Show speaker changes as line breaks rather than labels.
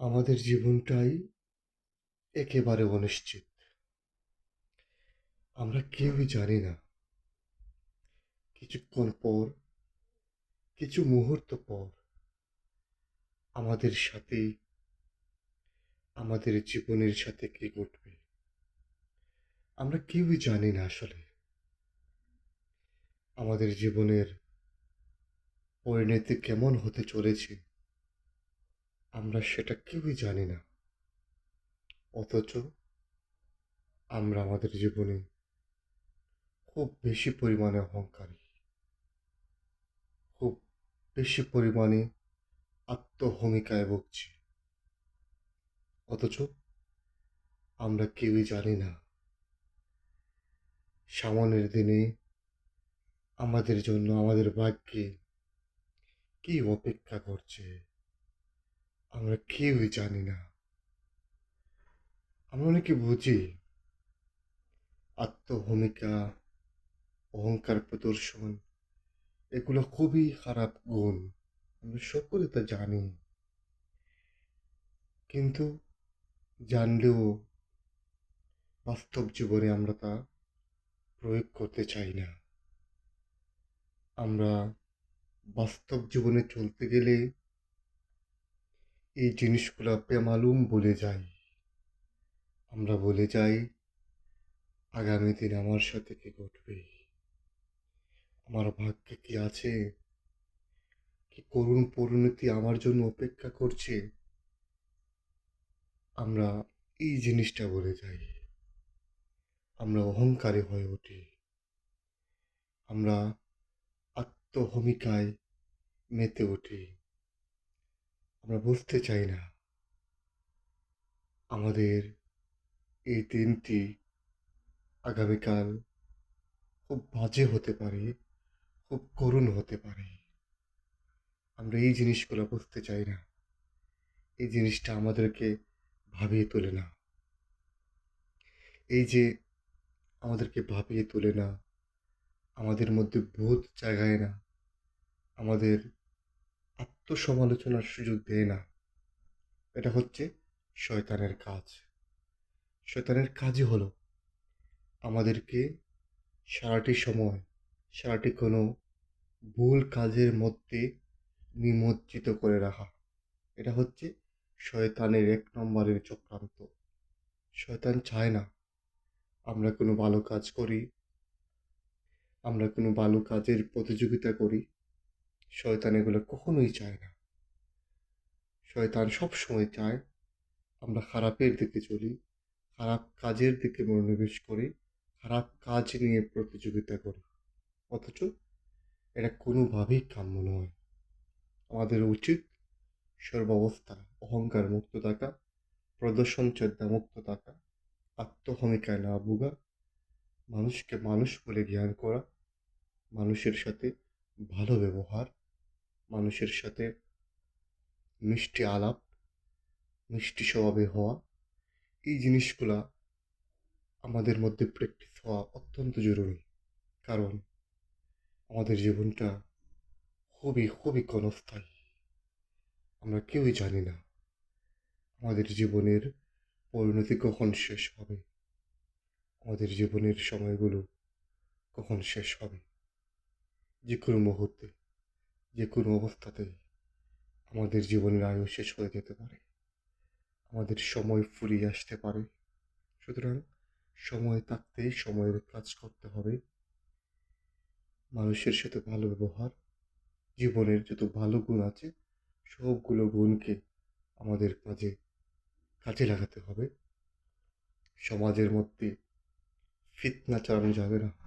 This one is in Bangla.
আমাদের জীবনটাই একেবারে অনিশ্চিত। আমরা কেউই জানি না। কিছুক্ষণ পর, কিছু মুহূর্ত পর, আমাদের সাথে আমাদের জীবনের সাথে কি ঘটবে? আমরা কেউই জানি না আসলে। আমাদের জীবনের পরিণতি কেমন হতে চলেছে? আমরা সেটা কেউই জানি না। অথচ আমরা আমাদের জীবনে খুব বেশি পরিমাণে অহংকারী। খুব বেশি পরিমাণে আত্মহমিকায় ভুগছি। অথচ আমরা কেউই জানি না, সামনের দিনে আমাদের জন্য আমাদের ভাগ্যে কি অপেক্ষা করছে। আমরা কেউই জানি না। আমরা অনেকে বুঝি। আত্মভূমিকা অহংকার প্রদর্শন, এগুলো খুবই খারাপ গুণ। আমরা সকলে তা জানি। কিন্তু জানলেও বাস্তব জীবনে আমরা তা প্রয়োগ করতে চাই না। আমরা বাস্তব জীবনে চলতে গেলে এই জিনিসগুলো বেমালুম বলে যাই। আমরা বলে যাই, আগামী দিন আমার সাথে কি ঘটবে? আমার ভাগ্যে কি আছে? কি করুণ পরিণতি আমার জন্য অপেক্ষা করছে? আমরা এই জিনিসটা বলে যাই। আমরা অহংকারী হয়ে উঠি। আমরা আত্মভূমিকায় মেতে উঠি। আমরা বুঝতে চাই না। আমাদের এই দিনটি আগামীকাল খুব বাজে হতে পারে, খুব করুণ হতে পারে। আমরা এই জিনিসগুলো বুঝতে চাই না। এই জিনিসটা আমাদেরকে ভাবিয়ে তোলে না। এই যে আমাদেরকে ভাবিয়ে তোলে না, আমাদের মধ্যে বোধ জাগায় না, আমাদের আত্মসমালোচনার সুযোগ দেয় না। এটা হচ্ছে শয়তানের কাজ। শয়তানের কাজই হলো আমাদেরকে সারাটি সময়, সারাটি কোনো ভুল কাজের মধ্যে নিমজ্জিত করে রাখা। এটা হচ্ছে শয়তানের এক নম্বরের চক্রান্ত। শয়তান চায় না, আমরা কোনো ভালো কাজ করি, আমরা কোনো ভালো কাজের প্রতিযোগিতা করি। শয়তান এগুলো কখনোই চায় না। শয়তান সব সময় চায় আমরা খারাপের দিকে চলি, খারাপ কাজের দিকে মনোনিবেশ করি, খারাপ কাজ নিয়ে প্রতিযোগিতা করি। অথচ এটা কোনোভাবেই কাম্য নয়। আমাদের উচিত সর্বাবস্থা, অহংকার মুক্ত থাকা, প্রদর্শন চর্যা মুক্ত থাকা আত্মহমিকায় না ভোগা, মানুষকে মানুষ বলে জ্ঞান করা, মানুষের সাথে ভালো ব্যবহার মানুষের সাথে মিষ্টি আলাপ, মিষ্টি স্বভাবে হওয়া, এই জিনিসগুলা আমাদের মধ্যে প্র্যাকটিস হওয়া অত্যন্ত জরুরি। কারণ আমাদের জীবনটা খুবই খুবই ক্ষণস্থায়ী। আমরা কেউই জানি না আমাদের জীবনের পরিণতি কখন শেষ হবে, আমাদের জীবনের সময়গুলো কখন শেষ হবে। যে কোনো মুহূর্তে। যে কোনো অবস্থাতে আমাদের জীবনের আয়ু শেষ হয়ে যেতে পারে। আমাদের সময় ফুরিয়ে আসতে পারে। সুতরাং সময় থাকতেই সময়ের কাজ করতে হবে। মানুষের সাথে ভালো ব্যবহার, জীবনের যত ভালো গুণ আছে, সবগুলো গুণকে আমাদের কাজে কাজে লাগাতে হবে। সমাজের মধ্যে ফিতনা চালানো যাবে না।